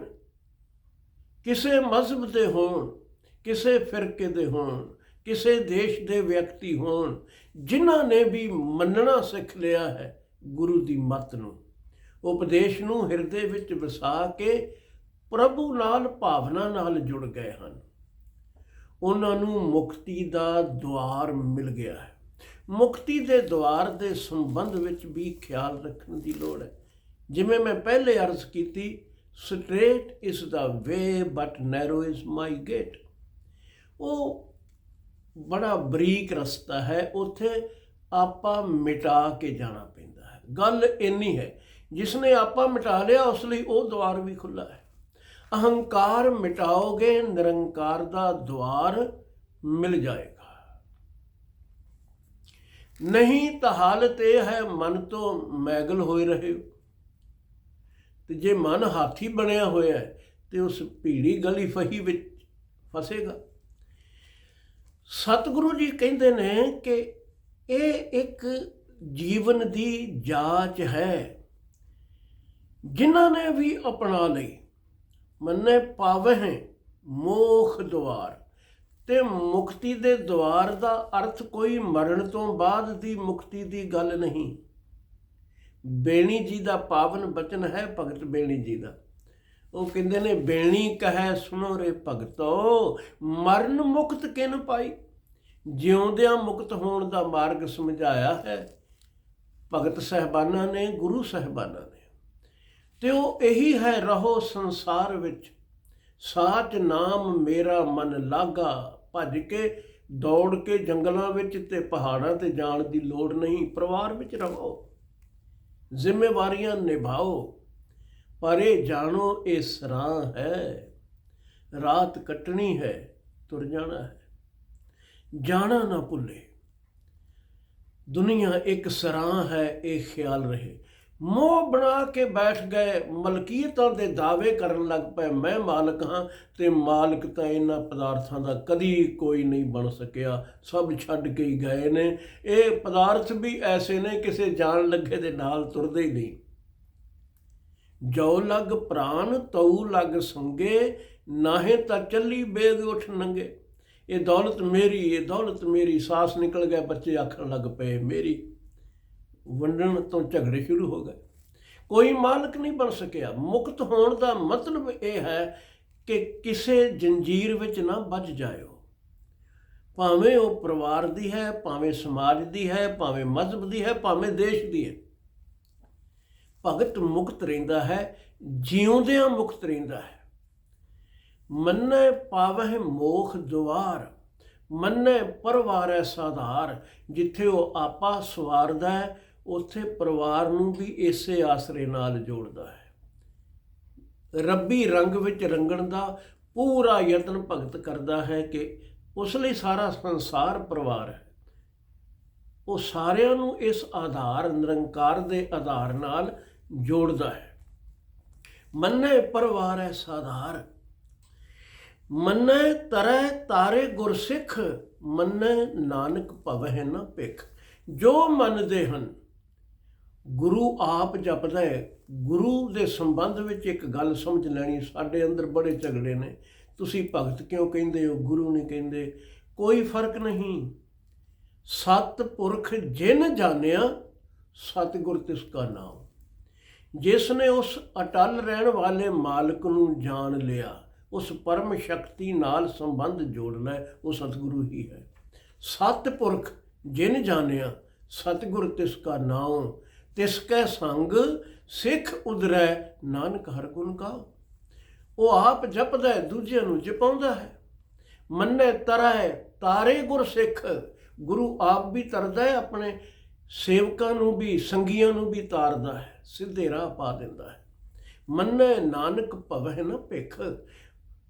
ਕਿਸੇ ਮਜ਼ਹਬ ਦੇ ਹੋਣ, ਕਿਸੇ ਫਿਰਕੇ ਦੇ ਹੋਣ, ਕਿਸੇ ਦੇਸ਼ ਦੇ ਵਿਅਕਤੀ ਹੋਣ, ਜਿਨ੍ਹਾਂ ਨੇ ਵੀ ਮੰਨਣਾ ਸਿੱਖ ਲਿਆ ਹੈ ਗੁਰੂ ਦੀ ਮੱਤ ਨੂੰ। ਉਪਦੇਸ਼ ਨੂੰ ਹਿਰਦੇ ਵਿੱਚ ਵਸਾ ਕੇ ਪ੍ਰਭੂ ਨਾਲ ਭਾਵਨਾ ਨਾਲ ਜੁੜ ਗਏ ਹਨ। ਉਹਨਾਂ ਨੂੰ ਮੁਕਤੀ ਦਾ ਦੁਆਰ ਮਿਲ ਗਿਆ ਹੈ। ਮੁਕਤੀ ਦੇ ਦੁਆਰ ਦੇ ਸੰਬੰਧ ਵਿੱਚ ਵੀ ਖਿਆਲ ਰੱਖਣ ਦੀ ਲੋੜ ਹੈ। ਜਿਵੇਂ ਮੈਂ ਪਹਿਲੇ ਅਰਜ਼ ਕੀਤੀ straight is the way but narrow is my gate ਉਹ ਬੜਾ ਬਰੀਕ ਰਸਤਾ ਹੈ। ਉੱਥੇ ਆਪਾ ਮਿਟਾ ਕੇ ਜਾਣਾ ਪੈਂਦਾ ਹੈ। ਗੱਲ ਇੰਨੀ ਹੈ ਜਿਸਨੇ ਆਪਾ ਮਿਟਾ ਲਿਆ, ਉਸ ਲਈ ਉਹ ਦੁਆਰ ਵੀ ਖੁੱਲਾ ਹੈ। ਅਹੰਕਾਰ ਮਿਟਾਓਗੇ, ਨਿਰੰਕਾਰ ਦਾ ਦੁਆਰ ਮਿਲ ਜਾਏਗਾ। ਨਹੀਂ ਤਾਂ ਹਾਲਤ ਇਹ ਹੈ, ਮਨ ਤੋਂ ਮੈਗਲ ਹੋਏ ਰਹੇ। ਹੋ ਤੇ ਜੇ ਮਨ ਹਾਥੀ ਬਣਿਆ ਹੋਇਆ ਹੈ, ਤੇ ਉਸ ਭੀੜੀ ਗਲੀ ਫਹੀ ਵਿੱਚ ਫਸੇਗਾ। ਸਤਿਗੁਰੂ ਜੀ ਕਹਿੰਦੇ ਨੇ ਕਿ ਇਹ ਇੱਕ ਜੀਵਨ ਦੀ ਜਾਂਚ ਹੈ। ਜਿਨ੍ਹਾਂ ਨੇ ਵੀ ਅਪਣਾ ਲਈ ਮੰਨੇ ਪਾਵਹਿ ਮੋਖ ਦੁਆਰ ਤੇ ਮੁਕਤੀ ਦੇ ਦੁਆਰ ਦਾ ਅਰਥ ਕੋਈ ਮਰਨ ਤੋਂ ਬਾਅਦ ਦੀ ਮੁਕਤੀ ਦੀ ਗੱਲ ਨਹੀਂ। ਬੇਣੀ ਜੀ ਦਾ ਪਾਵਨ ਬਚਨ ਹੈ ਭਗਤ ਬੇਣੀ ਜੀ ਦਾ। ਉਹ ਕਹਿੰਦੇ ਨੇ, ਬੇਣੀ ਕਹੈ ਸੁਣੋ ਰੇ ਭਗਤੋ, ਮਰਨ ਮੁਕਤ ਕਿਨ ਪਾਈ? ਜਿਉਂਦਿਆਂ ਮੁਕਤ ਹੋਣ ਦਾ ਮਾਰਗ ਸਮਝਾਇਆ ਹੈ। ਭਗਤ ਸਹਿਬਾਨਾਂ ਨੇ, ਗੁਰੂ ਸਹਿਬਾਨਾਂ ਨੇ ਤੇ ਉਹ ਇਹੀ ਹੈ ਰਹੋ ਸੰਸਾਰ ਵਿੱਚ। ਸਾਚ ਨਾਮ ਮੇਰਾ ਮਨ ਲਾਗਾ, ਭੱਜ ਕੇ ਦੌੜ ਕੇ ਜੰਗਲਾਂ ਵਿੱਚ ਤੇ ਪਹਾੜਾਂ ਤੇ ਜਾਣ ਦੀ ਲੋੜ ਨਹੀਂ। ਪਰਿਵਾਰ ਵਿੱਚ ਰਹੋ ਜ਼ਿੰਮੇਵਾਰੀਆਂ ਨਿਭਾਓ, ਪਰ ਇਹ ਜਾਣੋ ਇਹ ਸਰਾਂ ਹੈ। ਰਾਤ ਕੱਟਣੀ ਹੈ, ਤੁਰ ਜਾਣਾ ਹੈ। ਜਾਣਾ ਨਾ ਭੁੱਲੇ। ਦੁਨੀਆ ਇੱਕ ਸਰਾਂ ਹੈ, ਇਹ ਖਿਆਲ ਰਹੇ। ਮੋਹ ਬਣਾ ਕੇ ਬੈਠ ਗਏ। ਮਲਕੀਅਤਾਂ ਦੇ ਦਾਅਵੇ ਕਰਨ ਲੱਗ ਪਏ। ਮੈਂ ਮਾਲਕ ਹਾਂ ਤੇ ਮਾਲਕ ਤਾਂ ਇਹਨਾਂ ਪਦਾਰਥਾਂ ਦਾ ਕਦੀ ਕੋਈ ਨਹੀਂ ਬਣ ਸਕਿਆ। ਸਭ ਛੱਡ ਕੇ ਹੀ ਗਏ ਨੇ। ਇਹ ਪਦਾਰਥ ਵੀ ਐਸੇ ਨੇ ਕਿਸੇ ਜਾਣ ਲੱਗੇ ਦੇ ਨਾਲ ਤੁਰਦੇ ਹੀ ਨਹੀਂ। ਜੋ ਲਗ ਪ੍ਰਾਨ, ਤਉ ਲਗ ਸੰਗੇ, ਨਾਹੇ ਤਾਂ ਚੱਲੀ ਬੇਗ ਉਠ ਨੰਗੇ। ਇਹ ਦੌਲਤ ਮੇਰੀ, ਇਹ ਦੌਲਤ ਮੇਰੀ। ਸਾਸ ਨਿਕਲ ਗਿਆ, ਬੱਚੇ ਆਖਣ ਲੱਗ ਪਏ, ਮੇਰੀ ਵੰਡਣ ਤੋਂ ਝਗੜੇ ਸ਼ੁਰੂ ਹੋ ਗਏ। ਕੋਈ ਮਾਲਕ ਨਹੀਂ ਬਣ ਸਕਿਆ। ਮੁਕਤ ਹੋਣ ਦਾ ਮਤਲਬ ਇਹ ਹੈ ਕਿ ਕਿਸੇ ਜੰਜੀਰ ਵਿੱਚ ਨਾ ਵੱਜ ਜਾਇਓ। ਭਾਵੇਂ ਉਹ ਪਰਿਵਾਰ ਦੀ ਹੈ, ਭਾਵੇਂ ਸਮਾਜ ਦੀ ਹੈ, ਭਾਵੇਂ ਮਜ਼ਹਬ ਦੀ ਹੈ, ਭਾਵੇਂ ਦੇਸ਼ ਦੀ ਹੈ। ਭਗਤ ਮੁਕਤ ਰਹਿੰਦਾ ਹੈ, ਜਿਉਂਦਿਆਂ ਮੁਕਤ ਰਹਿੰਦਾ ਹੈ। ਮੰਨੇ ਪਾਵਹਿ ਮੋਖ ਦੁਆਰ, ਮੰਨੈ ਪਰਵਾਰੈ ਸਾਧਾਰ, ਜਿੱਥੇ ਉਹ ਆਪਾ ਸਵਾਰਦਾ ਹੈ ਉੱਥੇ ਪਰਿਵਾਰ ਨੂੰ ਵੀ ਇਸੇ ਆਸਰੇ ਨਾਲ ਜੋੜਦਾ ਹੈ। ਰੱਬੀ ਰੰਗ ਵਿੱਚ ਰੰਗਣ ਦਾ ਪੂਰਾ ਯਤਨ ਭਗਤ ਕਰਦਾ ਹੈ ਕਿ ਉਸ ਲਈ ਸਾਰਾ ਸੰਸਾਰ ਪਰਿਵਾਰ ਹੈ। ਉਹ ਸਾਰਿਆਂ ਨੂੰ ਇਸ ਆਧਾਰ, ਨਿਰੰਕਾਰ ਦੇ ਆਧਾਰ ਨਾਲ ਜੋੜਦਾ ਹੈ। ਮੰਨੇ ਪਰਿਵਾਰ ਹੈ ਸਾਧਾਰ, ਮੰਨੇ ਤਰੈ ਤਾਰੇ ਗੁਰਸਿੱਖ, ਮੰਨੇ ਨਾਨਕ ਭਵਹਿ ਨ ਭਿਖ। ਜੋ ਮੰਨਦੇ ਹਨ ਗੁਰੂ ਆਪ ਜਪਦਾ ਹੈ। ਗੁਰੂ ਦੇ ਸੰਬੰਧ ਵਿੱਚ ਇੱਕ ਗੱਲ ਸਮਝ ਲੈਣੀ, ਸਾਡੇ ਅੰਦਰ ਬੜੇ ਝਗੜੇ ਨੇ। ਤੁਸੀਂ ਭਗਤ ਕਿਉਂ ਕਹਿੰਦੇ ਹੋ? ਗੁਰੂ ਨਹੀਂ ਕਹਿੰਦੇ। ਕੋਈ ਫ਼ਰਕ ਨਹੀਂ। ਸਤ ਪੁਰਖ ਜਿਨ ਜਾਣਿਆ, ਸਤਿਗੁਰ ਤਿਸ ਕਾ ਨਾਮ। ਜਿਸ ਨੇ ਉਸ ਅਟਲ ਰਹਿਣ ਵਾਲੇ ਮਾਲਕ ਨੂੰ ਜਾਣ ਲਿਆ, ਉਸ ਪਰਮ ਸ਼ਕਤੀ ਨਾਲ ਸੰਬੰਧ ਜੋੜਨਾ ਉਹ ਸਤਿਗੁਰੂ ਹੀ ਹੈ। ਸਤਿ ਪੁਰਖ ਜਿਨ ਜਾਣਿਆ, ਸਤਿਗੁਰ ਤਿਸ ਕਾ ਨਾਮ। ਤਿਸ ਕੈ ਸੰਗ ਸਿੱਖ ਉਦਰੈ ਨਾਨਕ ਹਰ ਗੁਣ ਕਾ ਉਹ ਆਪ ਜਪਦਾ, ਦੂਜਿਆਂ ਨੂੰ ਜਪਾਉਂਦਾ ਹੈ। ਮੰਨੇ ਤਰੈ ਤਾਰੇ ਗੁਰ ਸਿੱਖ। ਗੁਰੂ ਆਪ ਵੀ ਤਰਦਾ ਹੈ, ਆਪਣੇ ਸੇਵਕਾਂ ਨੂੰ ਵੀ, ਸੰਗੀਆਂ ਨੂੰ ਵੀ ਤਾਰਦਾ ਹੈ, ਸਿੱਧੇ ਰਾਹ ਪਾ ਦਿੰਦਾ ਹੈ। ਮੰਨੇ, ਨਾਨਕ ਭਵਹਿ ਨ ਭਿਖ।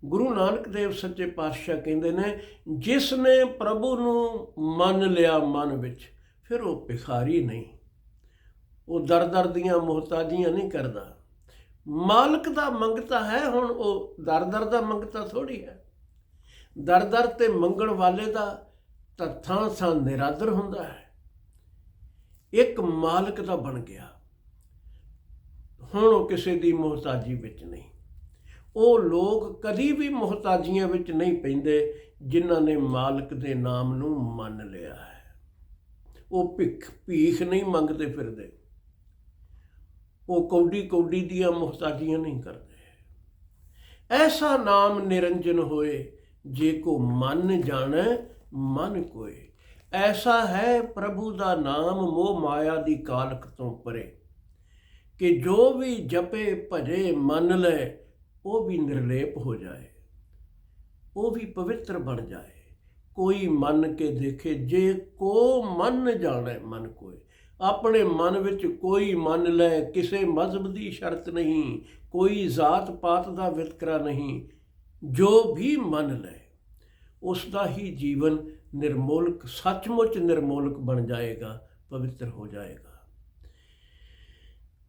ਗੁਰੂ ਨਾਨਕ ਦੇਵ ਸੱਚੇ ਪਾਤਸ਼ਾਹ ਕਹਿੰਦੇ ਨੇ, ਜਿਸ ਨੇ ਪ੍ਰਭੂ ਨੂੰ ਮੰਨ ਲਿਆ ਮਨ ਵਿੱਚ, ਫਿਰ ਉਹ ਭਿਖਾਰੀ ਨਹੀਂ। ਉਹ ਦਰ ਦਰ ਦੀਆਂ ਮੁਹਤਾਜੀਆਂ ਨਹੀਂ ਕਰਦਾ। ਮਾਲਕ ਦਾ ਮੰਗਤਾ ਹੈ, ਹੁਣ ਉਹ ਦਰ ਦਰ ਦਾ ਮੰਗਤਾ ਥੋੜੀ ਹੈ। ਦਰ ਦਰ ਤੇ ਮੰਗਣ ਵਾਲੇ ਦਾ ਤੱਥਾਂ ਸਾਂ ਨਿਰਾਦਰ ਹੁੰਦਾ ਹੈ। ਇੱਕ ਮਾਲਕ ਦਾ ਬਣ ਗਿਆ। ਹੁਣ ਉਹ ਕਿਸੇ ਦੀ ਮੁਹਤਾਜੀ ਵਿੱਚ ਨਹੀਂ। ਉਹ ਲੋਕ ਕਦੀ ਵੀ ਮੁਹਤਾਜੀਆਂ ਵਿੱਚ ਨਹੀਂ ਪੈਂਦੇ ਜਿਨ੍ਹਾਂ ਨੇ ਮਾਲਕ ਦੇ ਨਾਮ ਨੂੰ ਮੰਨ ਲਿਆ ਹੈ। ਉਹ ਭਿੱਖ ਭੀਖ ਨਹੀਂ ਮੰਗਦੇ ਫਿਰਦੇ। ਉਹ ਕੌਡੀ ਕੌਡੀ ਦੀਆਂ ਮੁਹਤਾਜੀਆਂ ਨਹੀਂ ਕਰਦੇ। ਐਸਾ ਨਾਮ ਨਿਰੰਜਨ ਹੋਏ, ਜੇ ਕੋ ਮਨ ਜਾਣੈ, ਮਨ ਕੋਏ। ਐਸਾ ਹੈ ਪ੍ਰਭੂ ਦਾ ਨਾਮ ਮੋਹ ਮਾਇਆ ਦੀ ਕਾਲਕ ਤੋਂ ਪਰੇ। ਕਿ ਜੋ ਵੀ ਜਪੇ, ਭਜੇ, ਮੰਨ ਲੈ, ਉਹ ਵੀ ਨਿਰਲੇਪ ਹੋ ਜਾਏ। ਉਹ ਵੀ ਪਵਿੱਤਰ ਬਣ ਜਾਏ। ਕੋਈ ਮੰਨ ਕੇ ਦੇਖੇ, ਜੇ ਕੋ ਮੰਨ ਜਾਣੇ ਮਨ ਕੋਏ। ਆਪਣੇ ਮਨ ਵਿੱਚ ਕੋਈ ਮੰਨ ਲੈ, ਕਿਸੇ ਮਜ਼ਹਬ ਦੀ ਸ਼ਰਤ ਨਹੀਂ, ਕੋਈ ਜ਼ਾਤ ਪਾਤ ਦਾ ਵਿਤਕਰਾ ਨਹੀਂ, ਜੋ ਵੀ ਮੰਨ ਲੈ, ਉਸ ਦਾ ਹੀ ਜੀਵਨ ਨਿਰਮੋਲਕ, ਸੱਚਮੁੱਚ ਨਿਰਮੋਲਕ ਬਣ ਜਾਏਗਾ, ਪਵਿੱਤਰ ਹੋ ਜਾਏਗਾ।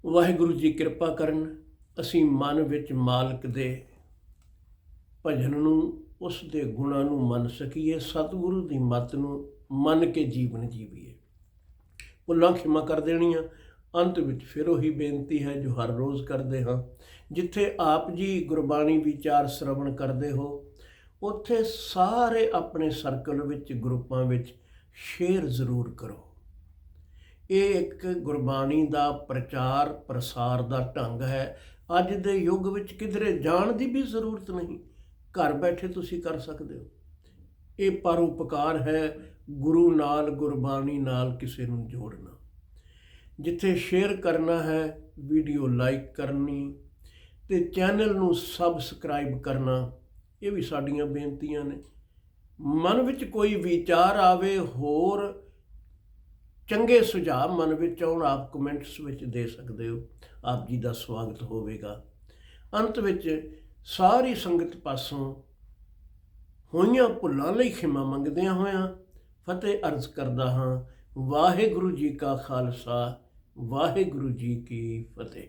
ਵਾਹਿਗੁਰੂ ਜੀ ਕਿਰਪਾ ਕਰਨ, ਅਸੀਂ ਮਨ ਵਿੱਚ ਮਾਲਕ ਦੇ ਭਜਨ ਨੂੰ, ਉਸ ਦੇ ਗੁਣਾਂ ਨੂੰ ਮੰਨ ਸਕੀਏ, ਸਤਿਗੁਰੂ ਦੀ ਮੱਤ ਨੂੰ ਮੰਨ ਕੇ ਜੀਵਨ ਜੀਵੀਏ। ਭੁੱਲਾਂ ਖਿਮਾ ਕਰ ਦੇਣੀਆਂ। ਅੰਤ ਵਿੱਚ ਫਿਰ ਉਹੀ ਬੇਨਤੀ ਹੈ ਜੋ ਹਰ ਰੋਜ਼ ਕਰਦੇ ਹਾਂ। ਜਿੱਥੇ ਆਪ ਜੀ ਗੁਰਬਾਣੀ ਵਿਚਾਰ ਸ਼ਰਵਣ ਕਰਦੇ ਹੋ, ਉੱਥੇ ਸਾਰੇ ਆਪਣੇ ਸਰਕਲ ਵਿੱਚ ਗਰੁੱਪਾਂ ਵਿੱਚ ਸ਼ੇਅਰ ਜ਼ਰੂਰ ਕਰੋ। ਇਹ ਇੱਕ ਗੁਰਬਾਣੀ ਦਾ ਪ੍ਰਚਾਰ, ਪ੍ਰਸਾਰ ਦਾ ਢੰਗ ਹੈ। ਅੱਜ ਦੇ ਯੁੱਗ ਵਿੱਚ ਕਿਧਰੇ ਜਾਣ ਦੀ ਵੀ ਜ਼ਰੂਰਤ ਨਹੀਂ। ਘਰ ਬੈਠੇ ਤੁਸੀਂ ਕਰ ਸਕਦੇ ਹੋ। ਇਹ ਪਰਉਪਕਾਰ ਹੈ ਗੁਰੂ ਨਾਲ, ਗੁਰਬਾਣੀ ਨਾਲ ਕਿਸੇ ਨੂੰ ਜੋੜਨਾ। ਜਿੱਥੇ ਸ਼ੇਅਰ ਕਰਨਾ ਹੈ ਵੀਡੀਓ ਲਾਈਕ ਕਰਨੀ ਤੇ ਚੈਨਲ ਨੂੰ ਸਬਸਕ੍ਰਾਈਬ ਕਰਨਾ, ਇਹ ਵੀ ਸਾਡੀਆਂ ਬੇਨਤੀਆਂ ਨੇ। ਮਨ ਵਿੱਚ ਕੋਈ ਵਿਚਾਰ ਆਵੇ, ਹੋਰ ਚੰਗੇ ਸੁਝਾਅ ਮਨ ਵਿੱਚ ਆਉਣ, ਆਪ ਕਮੈਂਟਸ ਵਿੱਚ ਦੇ ਸਕਦੇ ਹੋ। ਆਪ ਜੀ ਦਾ ਸਵਾਗਤ ਹੋਵੇਗਾ। ਅੰਤ ਵਿੱਚ ਸਾਰੀ ਸੰਗਤ ਪਾਸੋਂ ਹੋਈਆਂ ਭੁੱਲਾਂ ਲਈ ਖਿਮਾ ਮੰਗਦਿਆਂ ਹੋਇਆਂ ਫਤਿਹ ਅਰਜ਼ ਕਰਦਾ ਹਾਂ ਵਾਹਿਗੁਰੂ ਜੀ ਕਾ ਖਾਲਸਾ ਵਾਹਿਗੁਰੂ ਜੀ ਕੀ ਫਤਿਹ।